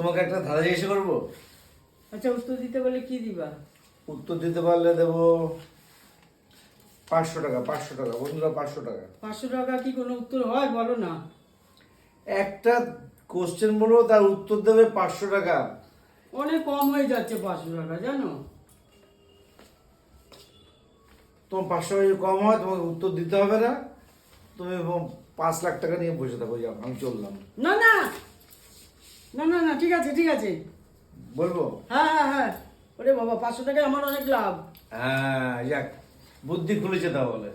তোমাকে একটা ধাঁধা জিজ্ঞেস করব? আচ্ছা উত্তর দিতে বলে কি দিবা? উত্তর দিতে পারলে দেবো পাঁচশো টাকা পাঁচশো টাকা। বন্ধুরা পাঁচশো টাকা। পাঁচশো টাকা কি কোনো উত্তর হয়? বলো না। একটা কোশ্চেন বলব তার উত্তর দেবে পাঁচশো টাকা। অনেক কম হয়ে যাচ্ছে পাঁচশো টাকা জানো? তোমার পাঁচশো টাকা কম হয় তোমাকে উত্তর দিতে হবে না। তুমি পাঁচ লাখ টাকা নিয়ে বসে থাকো যাও আমি চললাম। না না! না না না ঠিক আছে ঠিক আছে। বলব? হ্যাঁ হ্যাঁ হ্যাঁ। ওরে বাবা পাঁচশো টাকায় আমার অনেক লাভ। হ্যাঁ যাক বুদ্ধি খুলেছে তাহলে।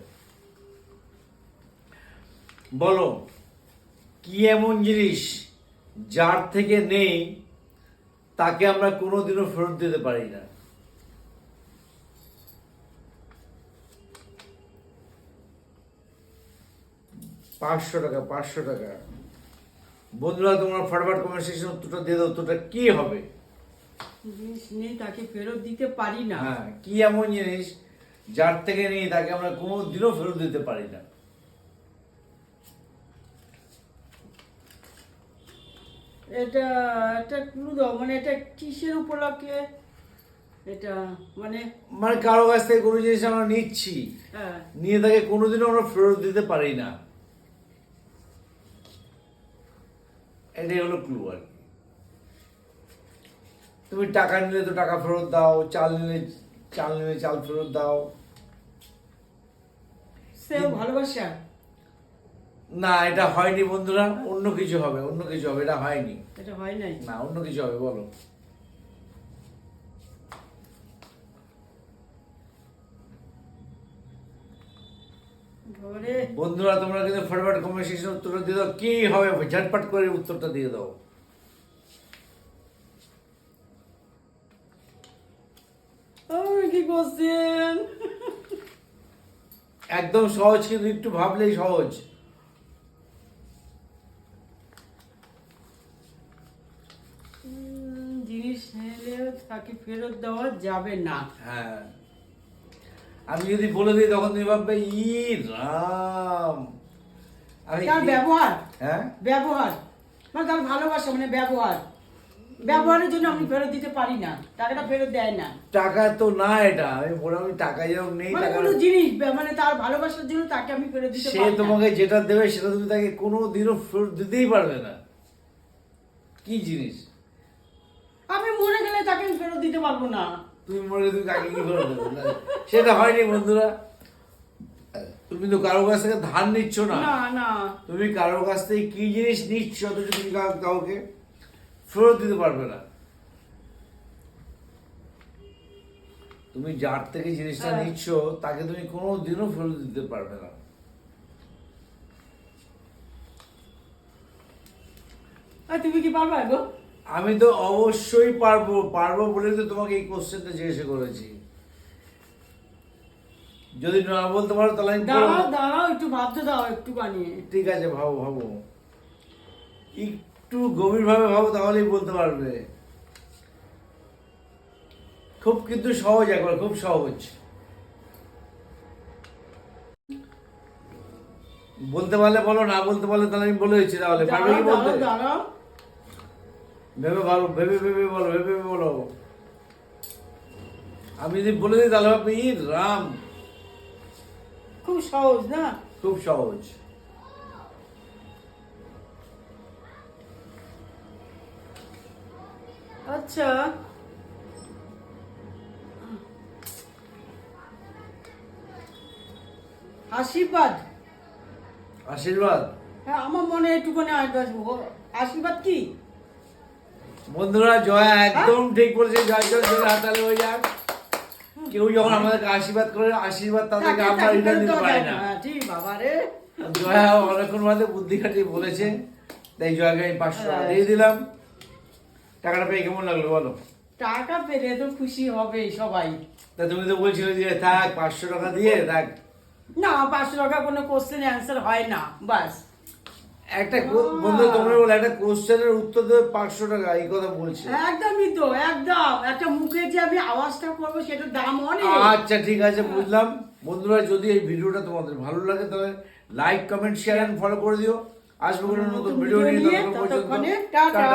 বলো কি এমন জিনিস যার থেকে নেই তাকে আমরা কোনোদিনও ফেরত দিতে পারি না? পাঁচশো টাকা পাঁচশো টাকা। বন্ধুরা তোমরা ফটাফট কনভারসেশন উত্তরটা দিয়ে দাও উত্তরটা কি হবে? জিনিস নেই তাকে ফেরত দিতে পারি না। হ্যাঁ কি এমন জিনিস যার থেকে নিয়ে তাকে আমরা কোনো দিনও ফেরত দিতে পারি না। এটা একটা ক্লু দাও মানে এটা কিসের উপলক্ষে? এটা মানে মানে কারও কাছ থেকে কোনো জিনিস আমরা নিচ্ছি হ্যাঁ। নিয়ে তাকে কোনোদিনও আমরা ফেরত দিতে পারি না। এটাই হলো ক্লু আর কি। তুমি টাকা নিলে তো টাকা ফেরত দাও চাল নিলে চাল নিলে চাল ফেরত দাও। ভালোবাসা না এটা হয়নি বন্ধুরা অন্য কিছু হবে অন্য কিছু হবে এটা হয়নি। এটা হয় নাই? না অন্য কিছু হবে বলো। বন্ধুরা তোমরা কিন্তু ফটাফট কনভারসেশন উত্তরটা দিয়ে দাও। কি হবে? ঝটপট করে উত্তরটা দিয়ে দাও। কি একদম সহজ কিন্তু একটু ভাবলেই সহজ। জিনিস নিলে তাকে ফেরত দেওয়া যাবে না। হ্যাঁ। আমি যদি বলে দিই তখন তুমি ভাববে ই রাম। আমি তার ব্যবহার। হ্যাঁ? ব্যবহার। মানে তার ভালোবাসা মানে ব্যবহার। ব্যবহারের জন্য আমি ফেরত দিতে পারি না। টাকাটা ফেরত দেয় না। টাকা তো না এটা। আমি বললাম আমি টাকা যেরকম নেই মানে কোনো জিনিস মানে তার ভালোবাসার জন্য তাকে আমি ফেরত দিতে পারি না। তোমাকে যেটা দেবে সেটা তুমি তাকে কোনো দিনও ফেরত দিতেই পারবে না। কি জিনিস? আমি মরে গেলে তাকে আমি ফেরত দিতে পারব না। তুমি হয় তুমি কাকে কি করে সেটা হয়নি বন্ধুরা। তুমি তো কারও কাছ থেকে ধার নিচ্ছ না। তুমি কারোর কাছ থেকে কি জিনিস নিচ্ছ অথচ তুমি কাউকে ফেরত দিতে পারবে না। তুমি যার থেকে জিনিসটা হ্যাঁ। নিচ্ছ তাকে তুমি কোনো দিনও ফেরত দিতে পারবে না। তুমি কি পারবা গো? আমি তো অবশ্যই পারব পারব বলে তো তোমাকে এই কোশ্চেনটা জিজ্ঞেস করেছি। যদি না বলতে পারো তাহলে দাঁড়াও দাঁড়াও একটু ভাবতে দাও একটুখানি ঠিক আছে ভাবো ভাবো। একটু গভীরভাবে ভাবো তাহলেই বলতে পারবে। খুব কিন্তু সহজ একবার খুব সহজ। বলতে পারলে বলো না বলতে পারলে তাহলে আমি বলে দিচ্ছি তাহলে। পারবে কি বলতে? দাঁড়াও। ভেবে ভালো ভেবে ভেবে বলো ভেবে ভেবে বলো। আমি যদি বলে দিই তাহলে আপনি রাম। খুব সহজ না? খুব সহজ। আচ্ছা। আশীর্বাদ। আশীর্বাদ? হ্যাঁ আমার মনে একটুখানি আশীর্বাদ কি? বন্ধুরা জয়া একদম ঠিক বলেছে জয় জয় জয় হাতালে হয়ে যাক। কেউ যখন আমাদেরকে আশীর্বাদ করে আশীর্বাদ তাদেরকে আমরা রিটার্ন দিতে পারি না। হ্যাঁ, ঠিক বাবা রে। জয়া অনেকক্ষণ বাদে বুদ্ধি খাটিয়ে বলেছে তাই জয়াকে আমি পাঁচশো টাকা হ্যাঁ। দিয়ে দিলাম। টাকাটা পেয়ে কেমন লাগল বলো? টাকা পেলে তো খুশি হবে সবাই। তা তুমি তো বলছিলে যে থাক পাঁচশো টাকা দিয়ে থাক। না পাঁচশো টাকা কোনো কোশ্চেন অ্যান্সার হয় না বাস। একটা বন্ধু তোমরা বলে একটা কোশ্চেনের উত্তর দেবে পাঁচশো টাকা এই কথা বলছে। একদমই তো একদম। একটা মুখে যে আমি আওয়াজটা করব সেটার দাম অনেক। আচ্ছা ঠিক আছে বুঝলাম। বন্ধুরা যদি এই ভিডিওটা তোমাদের ভালো লাগে তাহলে like comment share and follow করে দিও। আসব কোনো নতুন ভিডিও নিয়ে ততক্ষণ পর্যন্ত। টাটা।